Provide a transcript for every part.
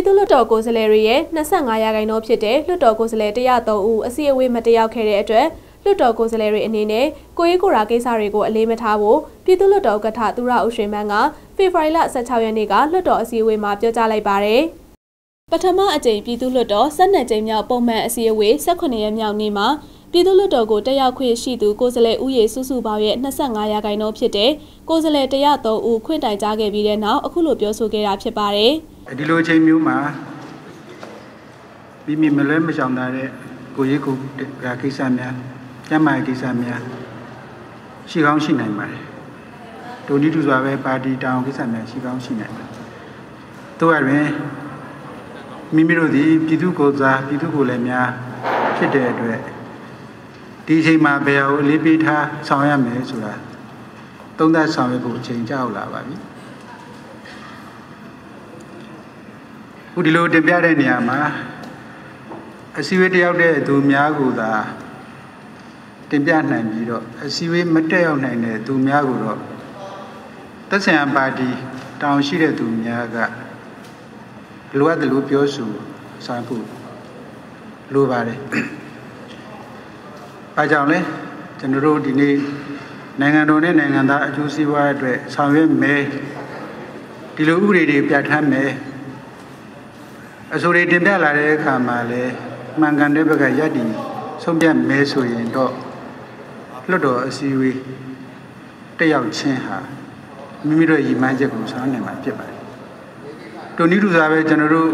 ပြည်သူ့လွှတ်တော်ကိုယ်စားလှယ်တွေရဲ့25ရာခိုင်နှုန်းဖြစ်တဲ့လွှတ်တော်ကိုယ်စားလှယ်103ဦးအစည်းအဝေးမတက်ရောက်ခဲ့တဲ့အတွက်လွှတ်တော်ကိုယ်စားလှယ်တွေအနေနဲ့ကိုရေးကိုရာကိစ္စတွေကိုအလေးမထားဖို့ပြည်သူ့လွှတ်တော်ကထသူရဦးရွှေမန်းကဖေဖော်ဝါရီလ16ရက်နေ့ကလွှတ်တော်အစည်းအဝေးမှာပြောကြားလိုက်ပါတယ်။ပထမအကြိမ်ပြည်သူ့လွှတ်တော်12ကြိမ်မြောက်ပုံမှန်အစည်းအဝေး18ရက်မြောက်နေ့မှာပြည်သူ့လွှတ်တော်ကိုတက်ရောက်ခွင့်ရှိသူကိုယ်စားလှယ်ဦးရေစုစုပေါင်းရဲ့25ရာခိုင်နှုန်းဖြစ်တဲ့ကိုယ်စားလှယ်103ဦးခွင့်တိုင်ကြားခဲ့ပြီးတဲ့နောက်အခုလိုပြောဆိုခဲ့တာဖြစ်ပါတယ်။ ဒီလိုအချိန်မျိုးမှာမိမိမလွဲမရှောင်တာတဲ့ကိုရေးကိုရာကိစ္စများကျမ်းမာရေးကိစ္စများရှိကောင်းရှိနိုင်ပါတယ်။ဒိုနီတူစွာပဲပါတီတောင်ကိစ္စများရှိကောင်းရှိနိုင်ပါတယ်။တို့ရရင်မိမိတို့သည်ပြည်သူ့ကိုယ်စားပြည်သူ့ကိုယ်လည်းများဖြစ်တဲ့အတွက်ဒီအချိန်မှာဘယ်ဟာကိုအလေးပေးထားဆောင်ရမယ်ဆိုတာသုံးသပ်ဆောင်ရွက်ဖို့အချိန်ကြောက်လာပါပြီ ခုဒီလိုတင်ပြတဲ့နေရာမှာအစည်းအဝေးတယောက်တဲ့သူများကိုသာတင်ပြနိုင်ပြီးတော့အစည်းအဝေးမတက်ရောက်နိုင်တဲ့သူများကိုတော့သက်ဆိုင်ရာပါတီတောင်းရှိတဲ့သူများကလိုအပ်တယ်လို့ပြောဆိုဆောင်ဖို့လိုပါတယ်။အားကြောင့်လဲကျွန်တော်တို့ဒီနေ့နိုင်ငံတော်နဲ့နိုင်ငံသားအကျိုးစီးပွားအတွက်ဆောင်ရွက်မယ်ဒီလိုဥပဒေတွေပြဋ္ဌာန်းမယ် အဆိုတွေတင်ပြလာတဲ့အခါမှာလဲမှန်ကန်တဲ့ဘက်ကရည်တည်ဆုံးဖြတ်မယ်ဆိုရင်တော့လွတ်တော်အစည်းအဝေးတက်ရောက်ခြင်းဟာမိမိတို့ရည်မှန်းချက်ကိုဆောင်နိုင်မှာဖြစ်ပါတယ်။တူနီးတူစားပဲကျွန်တော်တို့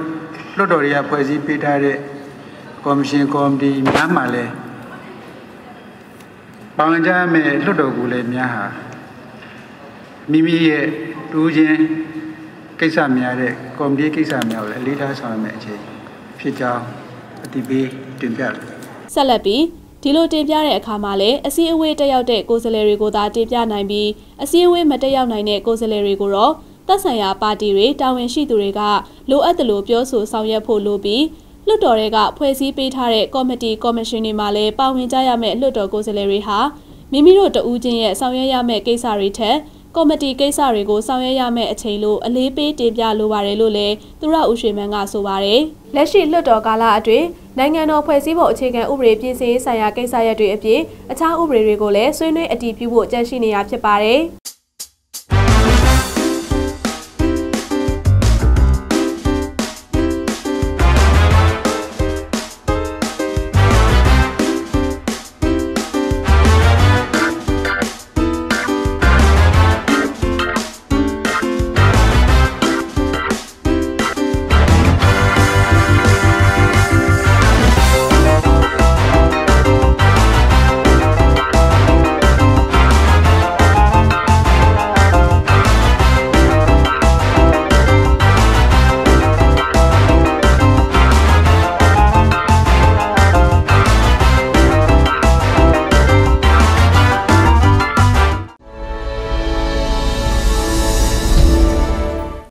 လွတ်တော်တွေကဖွဲ့စည်းပေးထားတဲ့ကော်မရှင်ကော်မတီများမှလည်းပေါင်ကြမဲ့လွတ်တော်ကိုလည်းများဟာမိမိရဲ့တူးချင်း ကိစ္စများတဲ့ကော်မတီကိစ္စများကိုလည်းအလေးထားဆောင်ရမယ့်အခြေဖြစ်ကြောင်းအတိပေးတင်ပြတယ်ဆက်လက်ပြီးဒီလိုတင်ပြတဲ့အခါမှာလည်းအစည်းအဝေးတက်ရောက်တဲ့ကိုယ်စားလှယ်တွေကိုသာတင်ပြနိုင်ပြီးအစည်းအဝေးမတက်ရောက်နိုင်တဲ့ကိုယ်စားလှယ်တွေကိုတော့သက်ဆိုင်ရာပါတီတွေတာဝန်ရှိသူတွေကလိုအပ်တယ်လို့ပြောဆိုဆောင်ရွက်ဖို့လိုပြီးလွှတ်တော်တွေကဖွဲ့စည်းပေးထားတဲ့ကော်မတီကော်မရှင်တွေမှာလည်းပါဝင်ကြရမယ့်လွှတ်တော်ကိုယ်စားလှယ်တွေဟာမိမိတို့တဦးချင်းရဲ့ဆောင်ရွက်ရမယ့်ကိစ္စတွေထက် ကော်မတီကိစ္စတွေကိုဆောင်ရွက်ရမယ့်အချိန်လို့အလေးပေးတင်ပြလိုပါတယ်လို့လည်းသူရဦးရွှေမန်းကဆိုပါတယ်။လက်ရှိလွှတ်တော်ကာလအတွင်းနိုင်ငံတော်ဖွဲ့စည်းပုံအခြေခံဥပဒေပြင်ဆင်ရေးဆိုင်ရာကိစ္စရပ်တွေအပြင်အခြားဥပဒေတွေကိုလည်းဆွေးနွေးအတည်ပြုဖို့ကြံ့ရှိနေရဖြစ်ပါတယ်။